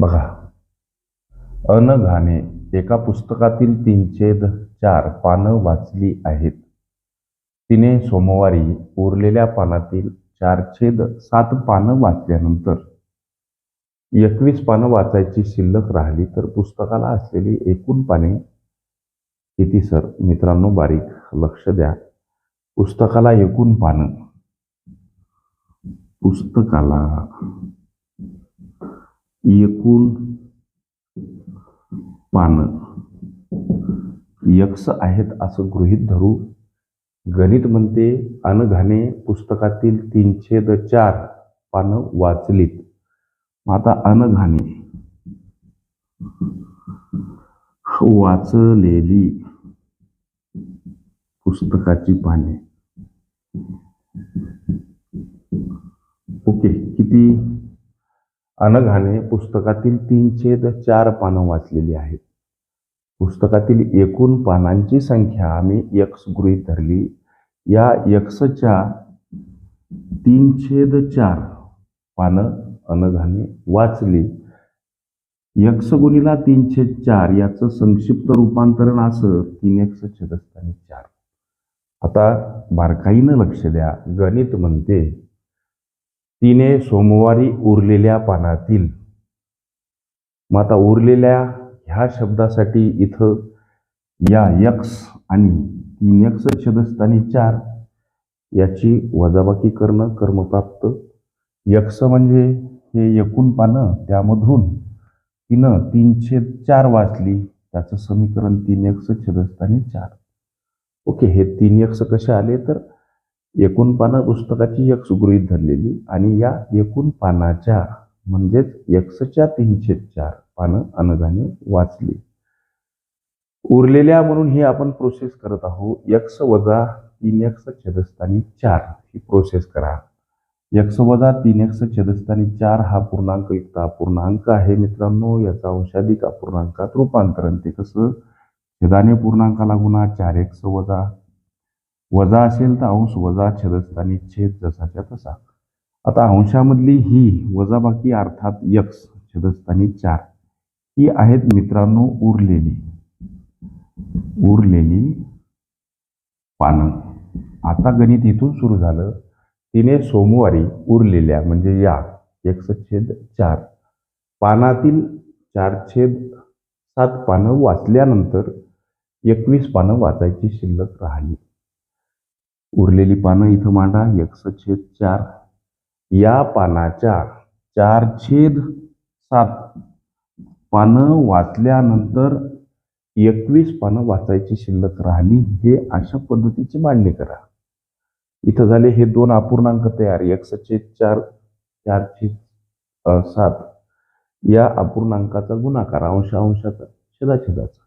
बघा. अन घाणे एका पुस्तकातील तीनछेद चार पानं वाचली आहेत. तिने सोमवारी उरलेल्या पानातील चार छेद सात पानं वाचल्यानंतर एकवीस पानं वाचायची शिल्लक राहिली तर पुस्तकाला असलेली एकूण पाने किती सर? मित्रांनो बारीक लक्ष द्या. पुस्तकाला एकूण पानं. पुस्तकाला एकूण पानं. यक्स आहेत असं गृहीत धरू. गणित म्हणते अनघाने पुस्तकातील तीनशे द चार पानं वाचलीत. आता अनघाने वाचलेली पुस्तकाची पाने. ओके किती? अनघाने पुस्तकातील तीनशे चार पानं वाचलेली आहेत. पुस्तकातील एकूण पानांची संख्या आम्ही यक्स गृहीत धरली. या यक्सच्या तीनशेद चार पानं अनघाने वाचली. यक्स गुणीला तीनशे चार याचं संक्षिप्त रूपांतरण असं तीन एक्स छेदस्थानी चार. आता बारकाईनं लक्ष द्या. गणित म्हणते तिने सोमवारी उरलेल्या पानातील मग आता उरलेल्या ह्या शब्दासाठी इथं या यक्स आणि तीन यक्स छदस्थानी चार याची वजाबाकी करणं कर्मप्राप्त. यक्ष म्हणजे हे एकूण पानं त्यामधून तिनं तीनशे चार वाचली त्याचं समीकरण तीन यक्स छदस्थानी चार. ओके हे तीन यक्स कसे आले तर एकूण पानं पुस्तकाची यक्स गृहीत धरलेली आणि या एकूण पानाच्या म्हणजेच यक्सच्या तीनशे चार पानं अनघाने वाचली. उरलेल्या म्हणून ही आपण प्रोसेस करत आहोत. यक्स वजा तीन यक्स छेदस्थानी चार ही प्रोसेस करा. यक्स वजा तीन यक्स छेदस्थानी चार हा पूर्णांक युक्त अपूर्णांक आहे मित्रांनो. याचा अंशाधिक अपूर्णांकात रूपांतरण ते कसं? छेदाने पूर्णांकाला गुणा चार एक्स वजा वजा असेल तर अंश वजा छेदस्थानी छेद जसाच्या तसा. आता अंशामधली ही वजाबाकी अर्थात यक्स छेदस्थानी चार ही आहेत मित्रांनो उरलेली. उरलेली पानं. आता गणित इथून सुरू झालं. तिने सोमवारी उरलेल्या म्हणजे या एकशे छेद चार. पानातील चार छेद सात पानं वाचल्यानंतर एकवीस पानं वाचायची शिल्लक राहिली. उरलेली पानं इथं मांडा. एकशे छेद चार. या पानाच्या चार छेद सात. पानं वाचल्यानंतर एकवीस पानं वाचायची शिल्लक राहिली. हे अशा पद्धतीची मांडणी करा. इथं झाले हे दोन अपूर्णांक तयार. एकशे छेद चार चार छेद सात. या अपूर्णांकाचा गुणाकार अंश अंशाचा छेदाछेदाचा.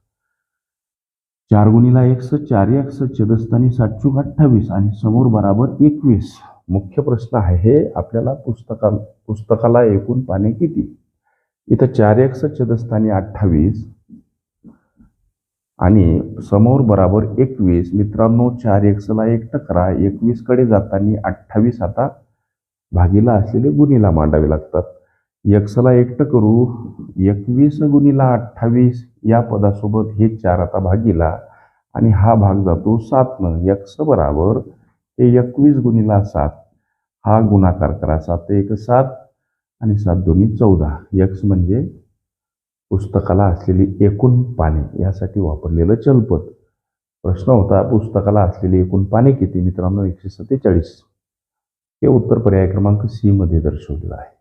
चार गुणीला एक्स चार एक्स छेदस्थानी सातशे अठ्ठावीस आणि समोर बराबर एकवीस. मुख्य प्रश्न आहे हे आपल्याला पुस्तका पुस्तकाला एकूण पाने किती? इथं चार एक्स छेदस्थानी अठ्ठावीस आणि समोर बराबर एकवीस. मित्रांनो चार एक्सला एक टकरा एकवीसकडे जाताना अठ्ठावीस आता भागीला असलेले गुणीला मांडावे लागतात. एक्सला एकटं करू एकवीस गुणीला अठ्ठावीस या पदासोबत हे चार आता भागीला आणि हा भाग जातो सातनं एक्स बराबर ते एकवीस गुणीला सात. हा गुणाकार करा सात एक सात आणि सात दोन्ही चौदा. एक्स म्हणजे पुस्तकाला असलेली एकूण पाने. यासाठी वापरलेलं चलपद प्रश्न होता पुस्तकाला असलेली एकूण पाने किती? मित्रांनो एकशे सत्तेचाळीस. हे उत्तर पर्याय क्रमांक सी मध्ये दर्शवलेलं आहे.